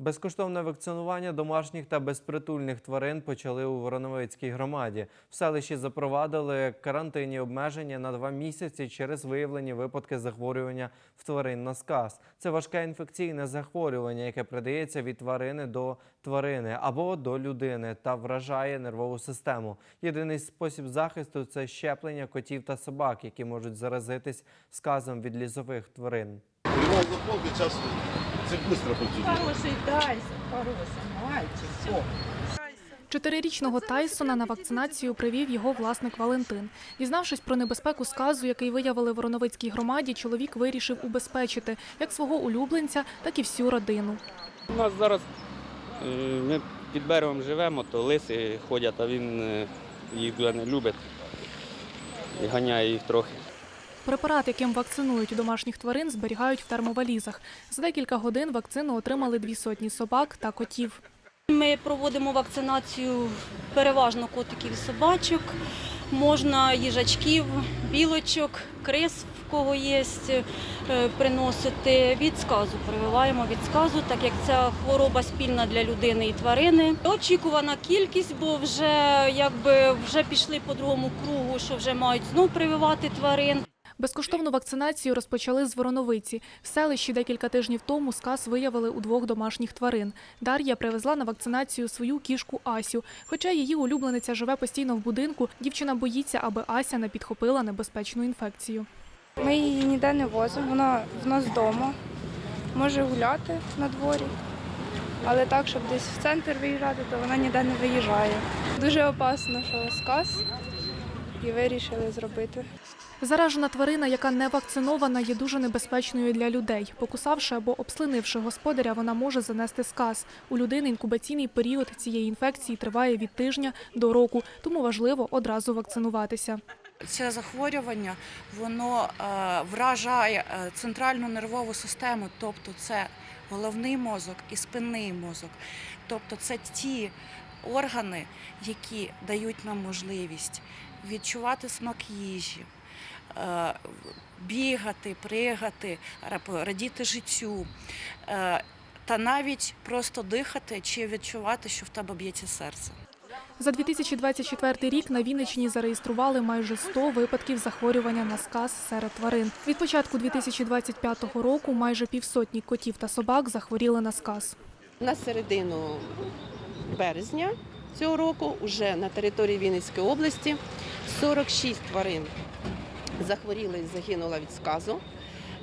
Безкоштовне вакцинування домашніх та безпритульних тварин почали у Вороновицькій громаді. В селищі запровадили карантинні обмеження на два місяці через виявлені випадки захворювання в тварин на сказ. Це важке інфекційне захворювання, яке передається від тварини до тварини або до людини та вражає нервову систему. Єдиний спосіб захисту це щеплення котів та собак, які можуть заразитись сказом від лісових тварин. Прямого заходу сейчас це швидко працює. Хороший Тайсон, хороший мальчик. Чотирирічного Тайсона на вакцинацію привів його власник Валентин. Дізнавшись про небезпеку сказу, який виявили в Вороновицькій громаді, чоловік вирішив убезпечити як свого улюбленця, так і всю родину. У нас зараз ми під берегом живемо, то лиси ходять, а він е, їх дуже не любить і ганяє їх трохи. Препарат, яким вакцинують домашніх тварин, зберігають в термовалізах. За декілька годин вакцину отримали дві сотні собак та котів. Ми проводимо вакцинацію переважно котиків і собачок. Можна їжачків, білочок, крис, кого є, е, приносити від сказу. Прививаємо від сказу, так як ця хвороба спільна для людини і тварини. Очікувана кількість, бо вже якби вже пішли по другому кругу, що вже мають знов прививати тварин. Безкоштовну вакцинацію розпочали з Вороновиці. В селищі декілька тижнів тому сказ виявили у двох домашніх тварин. Дар'я привезла на вакцинацію свою кішку Асю. Хоча її улюблениця живе постійно в будинку, дівчина боїться, аби Ася не підхопила небезпечну інфекцію. Ми її ніде не возимо, вона в нас вдома, може гуляти на дворі. Але так, щоб десь в центр виїжджати, то вона ніде не виїжджає. Дуже опасно, що сказ, і вирішили зробити. Заражена тварина, яка не вакцинована, є дуже небезпечною для людей. Покусавши або обслинивши господаря, вона може занести сказ. У людини інкубаційний період цієї інфекції триває від тижня до року, тому важливо одразу вакцинуватися. Це захворювання воно е, вражає е, центральну нервову систему, тобто це головний мозок і спинний мозок. Тобто це ті органи, які дають нам можливість відчувати смак їжі, е, бігати, пригати, радіти життю. Та навіть просто дихати чи відчувати, що в тебе б'ється серце. За 2024 рік на Вінниччині зареєстрували майже 100 випадків захворювання на сказ серед тварин. Від початку 2025 року майже півсотні котів та собак захворіли на сказ. На середину березня цього року уже на території Вінницької області 46 тварин захворіли і загинула від сказу.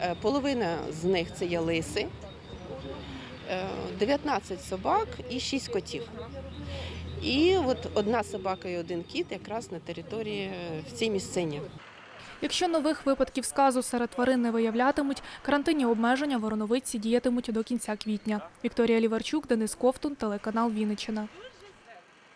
Е, Половина з них це є лиси, 19 собак і 6 котів. І от одна собака і один кіт якраз на території е, в цій місцині. Якщо нових випадків сказу серед тварин не виявлятимуть, карантинні обмеження Вороновиці діятимуть до кінця квітня. Вікторія Ліварчук, Денис Ковтун, телеканал Вінниччина.